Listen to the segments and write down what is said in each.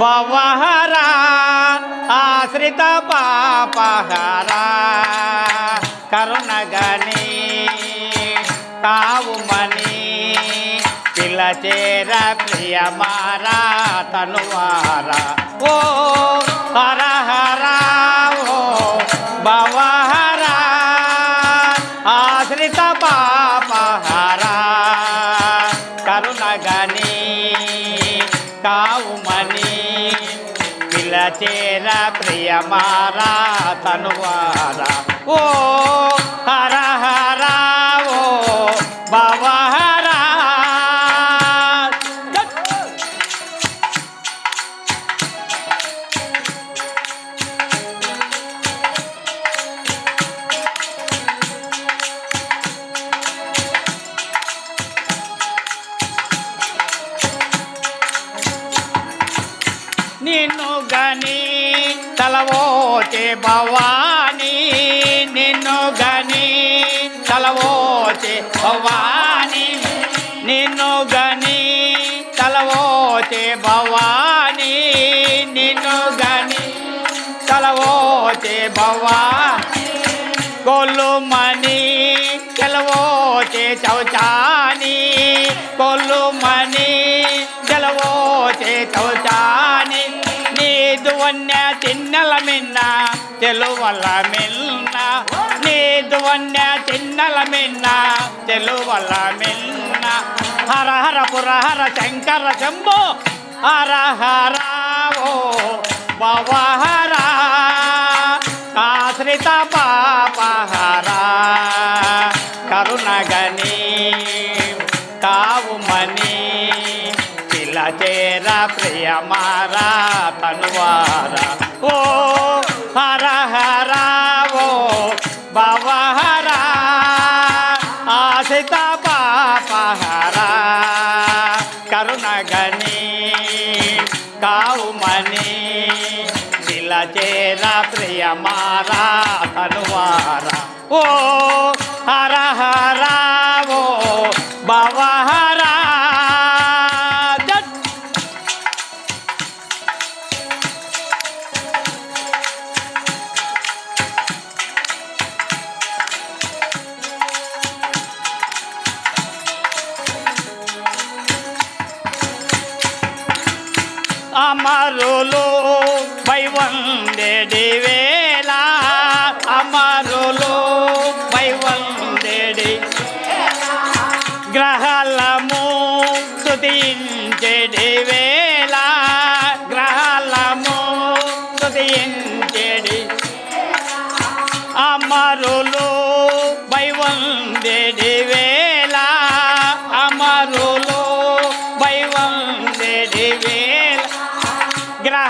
వవహరా ఆశ్రిత పాపహరా. కరుణగని కావుమని పిలచేర ప్రియమారా తనువారా. ఓ హరహరా ఓ భవహరా ఆశ్రిత పాపహరా. కరుణగని కావు చేర ప్రియమారా తనువారా. ఓ తలవోచే భవానీ నిన్ను గని తలవోచే భవానీ నిన్ను గని తలవోచే భవానీ నిన్ను గని తలవోచే భవాని తెలువల మిన్న నీదు వన్య చిన్నల మిన్న. తెలువల మిన్న హర హర పుర హర శంకర శంభో. హర హర ఓ భవహరా ఆశ్రిత పాపహరా కరుణగని కావుమని. పిలచేర ప్రియమారా తనువారా. ఓ హర హర ఓ భవహరా ఆశ్రిత పాపహరా కరుణగని కావుమని పిలచేర ప్రియమారా తనువారా. ఓ అమరులు పై వందే దేవే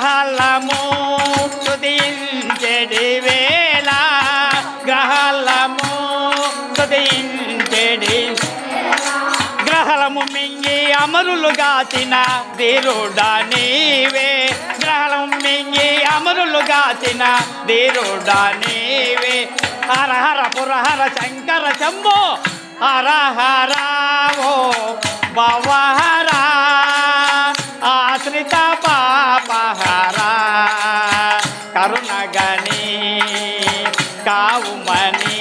గ్రహాలము తుదించెడి వేళ గ్రహాలము తుదించెడి గ్రహలము మింగి అమరులు గాచిన ధీరుడా నీవే. గ్రహలము మింగి అమరులు గాచిన ధీరుడా నీవే. హర హర పురహర శంకర శంభో హర హర ఓ భవహరా ఆశ్రిత పాపహరా కరుణగని కావుమని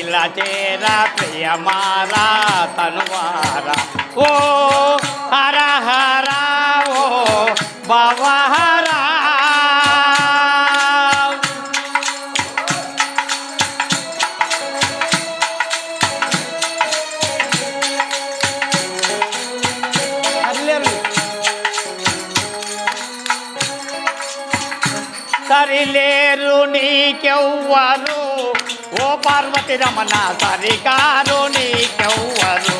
ఇలా చేరా ప్రియమారా తనువారా. ఓ హర హరా ఓ భవహరా సరి లేరు నీకెవ్వరు? ఓ పార్వతి రమణ సరికారు నీకెవ్వరు?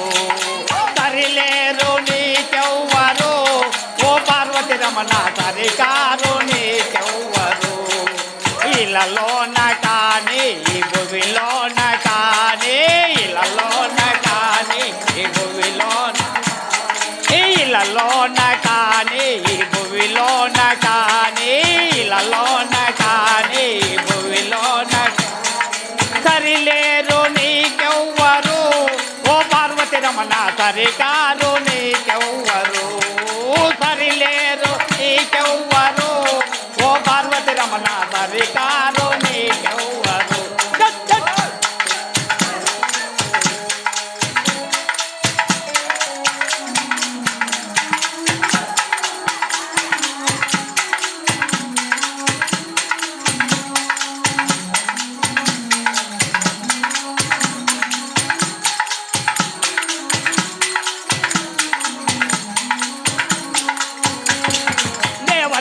సరి లేరు నీకెవ్వరు? ఓ పార్వతి రమణ సరికారు నీకెవ్వరు? ఇలలోన పార్వతి సరికారు నీకెవ్వరు సరిలేరు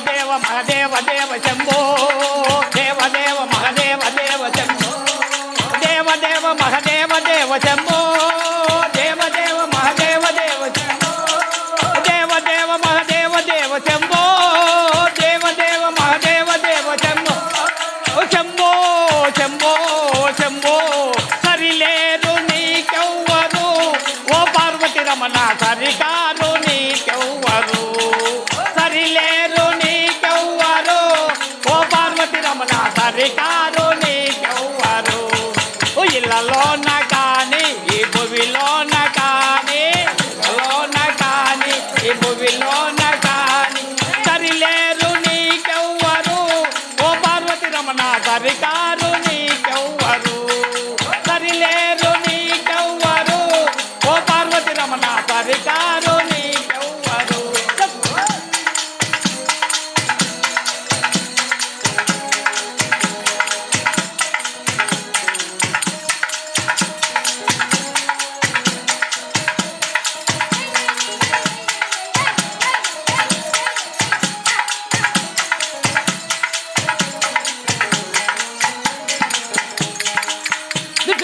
దేవ మహాదేవ దేవ శంభో. హరికారుని ఎవ్వరు ఇళ్ళలోన కానీ ఈ భువిలోన కానీ లోన కానీ ఈ భువిలోన కానీ. సరిలేరు నీకెవ్వరు ఓ పార్వతి రమణ సరికారు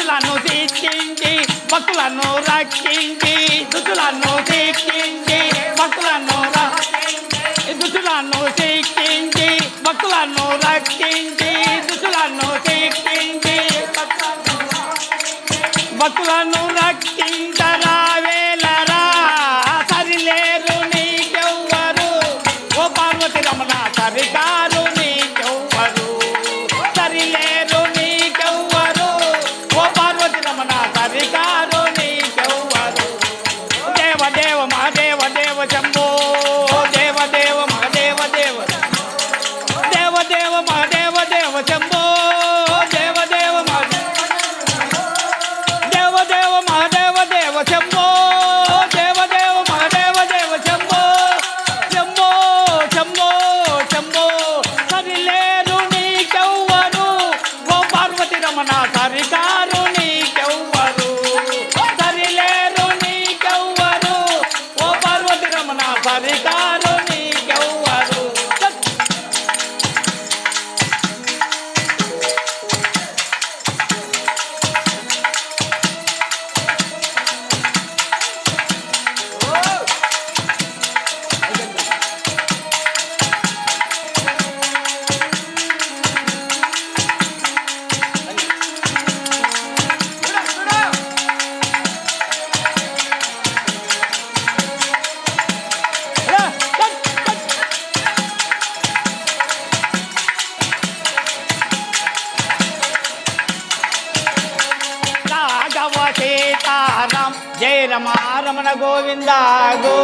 స్థుతులను తీర్చింది భక్తులను రక్షించి దుతులను తీర్చింది భక్తులను దుతులను తీర్చింది భక్తులను రక్షించి దుతులను తీర్చింది భక్తులను সারিকা రమ రమణ గోవిందా గో.